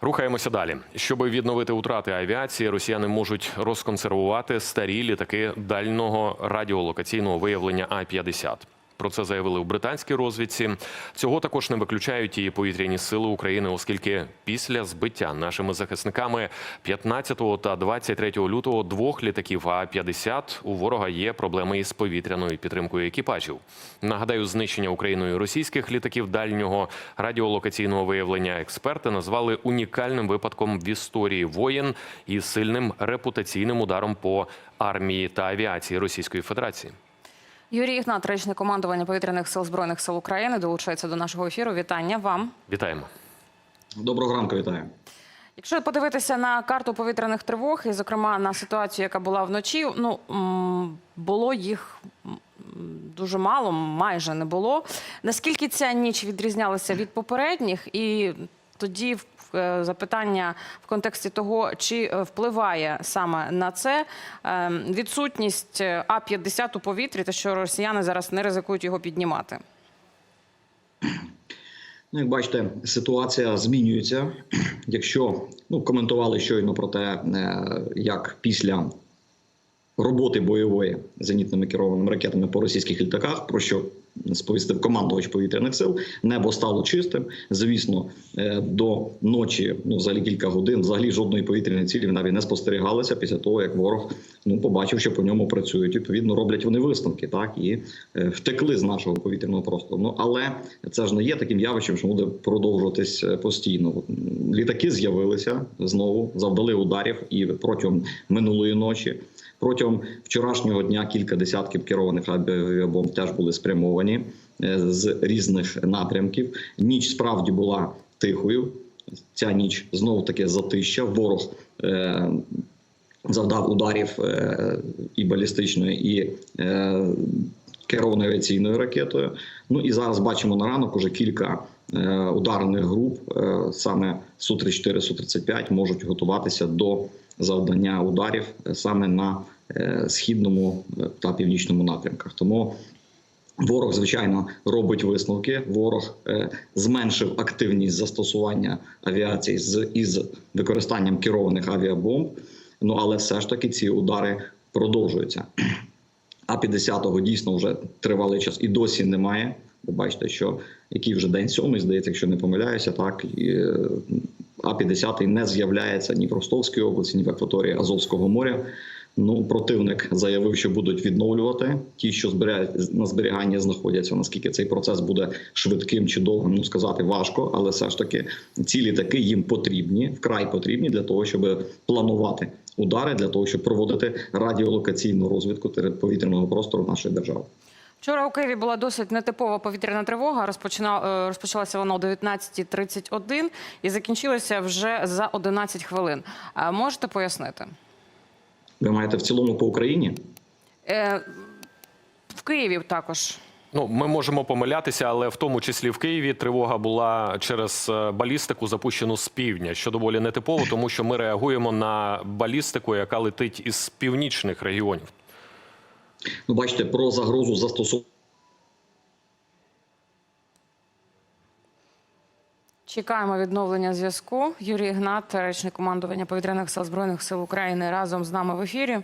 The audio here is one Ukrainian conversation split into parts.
Рухаємося далі. Щоб відновити утрати авіації, росіяни можуть розконсервувати старі літаки дальнього радіолокаційного виявлення А-50. Про це заявили в британській розвідці. Цього також не виключають і повітряні сили України, оскільки після збиття нашими захисниками 15 та 23 лютого двох літаків А-50 у ворога є проблеми із повітряною підтримкою екіпажів. Нагадаю, знищення Україною російських літаків дальнього радіолокаційного виявлення експерти назвали унікальним випадком в історії воєн і сильним репутаційним ударом по армії та авіації Російської Федерації. Юрій Ігнат, речник командування повітряних сил збройних сил України, долучається до нашого ефіру. Вітання вам. Вітаємо. Доброго ранку, вітаю. Якщо подивитися на карту повітряних тривог, і зокрема на ситуацію, яка була вночі, ну було їх дуже мало, майже не було. Наскільки ця ніч відрізнялася від попередніх? І тоді запитання в контексті того, чи е, впливає саме на це е, відсутність А-50 у повітрі, те, що росіяни зараз не ризикують його піднімати. Ну, як бачите, ситуація змінюється. Якщо ну коментували щойно про те, е, як після роботи бойової зенітними керованими ракетами по російських літаках, про що сповістив командувач повітряних сил, небо стало чистим. Звісно, е, до ночі, ну взагалі кілька годин, взагалі жодної повітряної цілі навіть не спостерігалося після того, як ворог ну побачив, що по ньому працюють. Відповідно, роблять вони висновки, так і е, втекли з нашого повітряного простору. Ну але це ж не є таким явищем, що буде продовжуватись е, постійно. Літаки з'явилися знову, завдали ударів і протягом минулої ночі. Протягом вчорашнього дня кілька десятків керованих авіабомб теж були спрямовані е, з різних напрямків. Ніч справді була тихою. Ця ніч знов таки затища. Ворог е, завдав ударів е, і балістичною, і е, керованою авіаційною ракетою. Ну і зараз бачимо на ранок уже кілька е, ударних груп, е, саме Су-34, Су-35 можуть готуватися до завдання ударів саме на східному та північному напрямках. Тому ворог, звичайно, робить висновки. Ворог е, зменшив активність застосування авіації з із використанням керованих авіабомб. Ну але все ж таки ці удари продовжуються. А 50-го дійсно вже тривалий час і досі немає. Ви бачите, що який вже день сьомий, здається, якщо не помиляюся, так е, А-50 не з'являється ні в Ростовській області, ні в акваторії Азовського моря. Ну, противник заявив, що будуть відновлювати ті, що зберігають на зберіганні знаходяться. Наскільки цей процес буде швидким чи довгим, ну сказати важко, але все ж таки ці літаки їм потрібні, вкрай потрібні для того, щоб планувати удари, для того, щоб проводити радіолокаційну розвідку повітряного простору нашої держави. Вчора у Києві була досить нетипова повітряна тривога. Розпочина... е, Розпочалася вона о 19.31 і закінчилася вже за 11 хвилин. Можете пояснити? Ви маєте в цілому по Україні? Е, В Києві також. Ну, ми можемо помилятися, але в тому числі в Києві тривога була через е, балістику, запущену з півдня, що доволі нетипово, тому що ми реагуємо на балістику, яка летить із північних регіонів. Ну, бачите, про загрозу застосування. Чекаємо відновлення зв'язку. Юрій Гнат, речник командування повітряних сил збройних сил України, разом з нами в ефірі.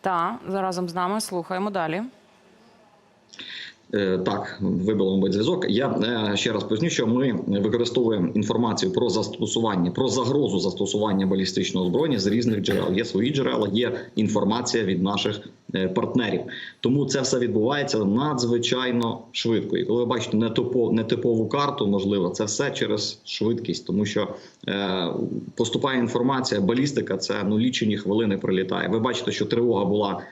Та разом з нами слухаємо далі. Е, Так, вибило мабуть, зв'язок. Я е, ще раз поясню, що ми використовуємо інформацію про застосування, про загрозу застосування балістичного озброєння з різних джерел. Є свої джерела, є інформація від наших е, партнерів. Тому це все відбувається надзвичайно швидко. І коли ви бачите нетипо- нетипову карту, можливо, це все через швидкість, тому що поступає інформація, балістика це ну лічені хвилини прилітає. Ви бачите, що тривога була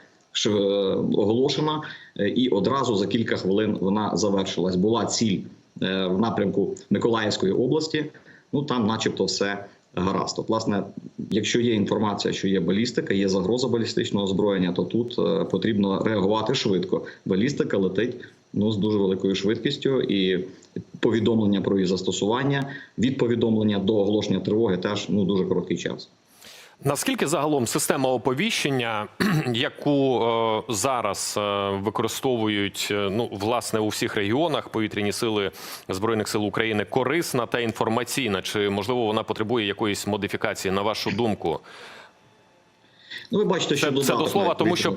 оголошена, е, і одразу за кілька хвилин вона завершилась. Була ціль е, в напрямку Миколаївської області. Ну там, начебто, все гаразд. От, власне, якщо є інформація, що є балістика, є загроза балістичного озброєння, то тут е, потрібно реагувати швидко. Балістика летить ну з дуже великою швидкістю, і повідомлення про її застосування від повідомлення до оголошення тривоги теж ну дуже короткий час. Наскільки загалом система оповіщення, яку е, зараз е, використовують е, ну власне у всіх регіонах повітряні сили збройних сил України, корисна та інформаційна? Чи можливо вона потребує якоїсь модифікації, на вашу думку? Ну, ви бачите, що Це, це до слова, тому що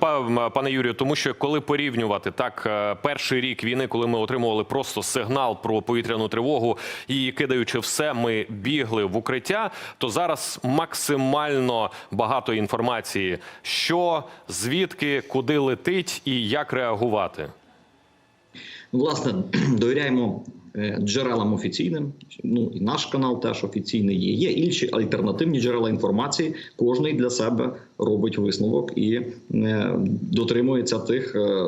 пане Юрію, тому що коли порівнювати так, е, перший рік війни, коли ми отримували просто сигнал про повітряну тривогу і кидаючи все, ми бігли в укриття. То зараз максимально багато інформації, що звідки, куди летить і як реагувати. Власне, довіряємо джерелам офіційним. Ну і наш канал теж офіційний є. Є інші альтернативні джерела інформації. Кожний для себе робить висновок і е, дотримується тих. е,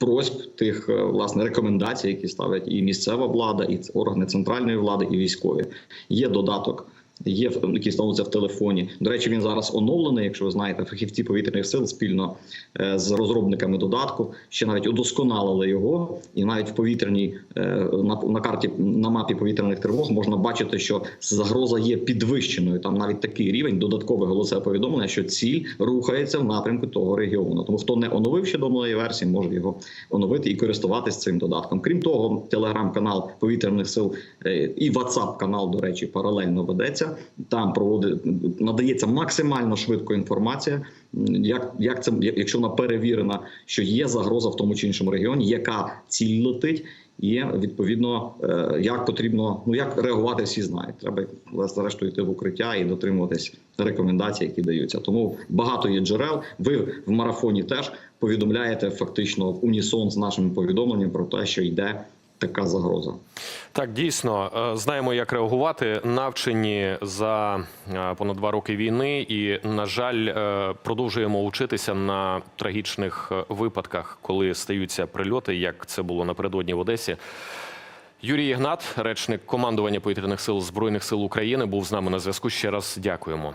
Просьб тих е, власне рекомендацій, які ставлять і місцева влада, і органи центральної влади, і військові. Є додаток, є який становиться в телефоні. До речі, він зараз оновлений. Якщо ви знаєте, фахівці повітряних сил спільно е, з розробниками додатку ще навіть удосконалили його, і навіть в повітряній е, на, на карті на мапі повітряних тривог можна бачити, що загроза є підвищеною. Там навіть такий рівень додаткове голосове повідомлення, що ціль рухається в напрямку того регіону. Тому хто не оновив ще до нової версії, може його оновити і користуватись цим додатком. Крім того, телеграм-канал повітряних сил е, і WhatsApp канал, до речі, паралельно ведеться. Там проводить надається максимально швидко інформація. Як, як це якщо вона перевірена, що є загроза в тому чи іншому регіоні, яка ціль летить, і відповідно е, як потрібно, ну як реагувати, всі знають. Треба зрештою йти в укриття і дотримуватись рекомендацій, які даються. Тому багато є джерел. Ви в марафоні теж повідомляєте фактично в унісон з нашими повідомленнями про те, що йде така загроза. Так, дійсно е, знаємо, як реагувати. Навчені за е, понад два роки війни, і на жаль, е, продовжуємо учитися на трагічних випадках, коли стаються прильоти, як це було напередодні в Одесі. Юрій Ігнат, речник командування повітряних сил збройних сил України, був з нами на зв'язку. Ще раз дякуємо.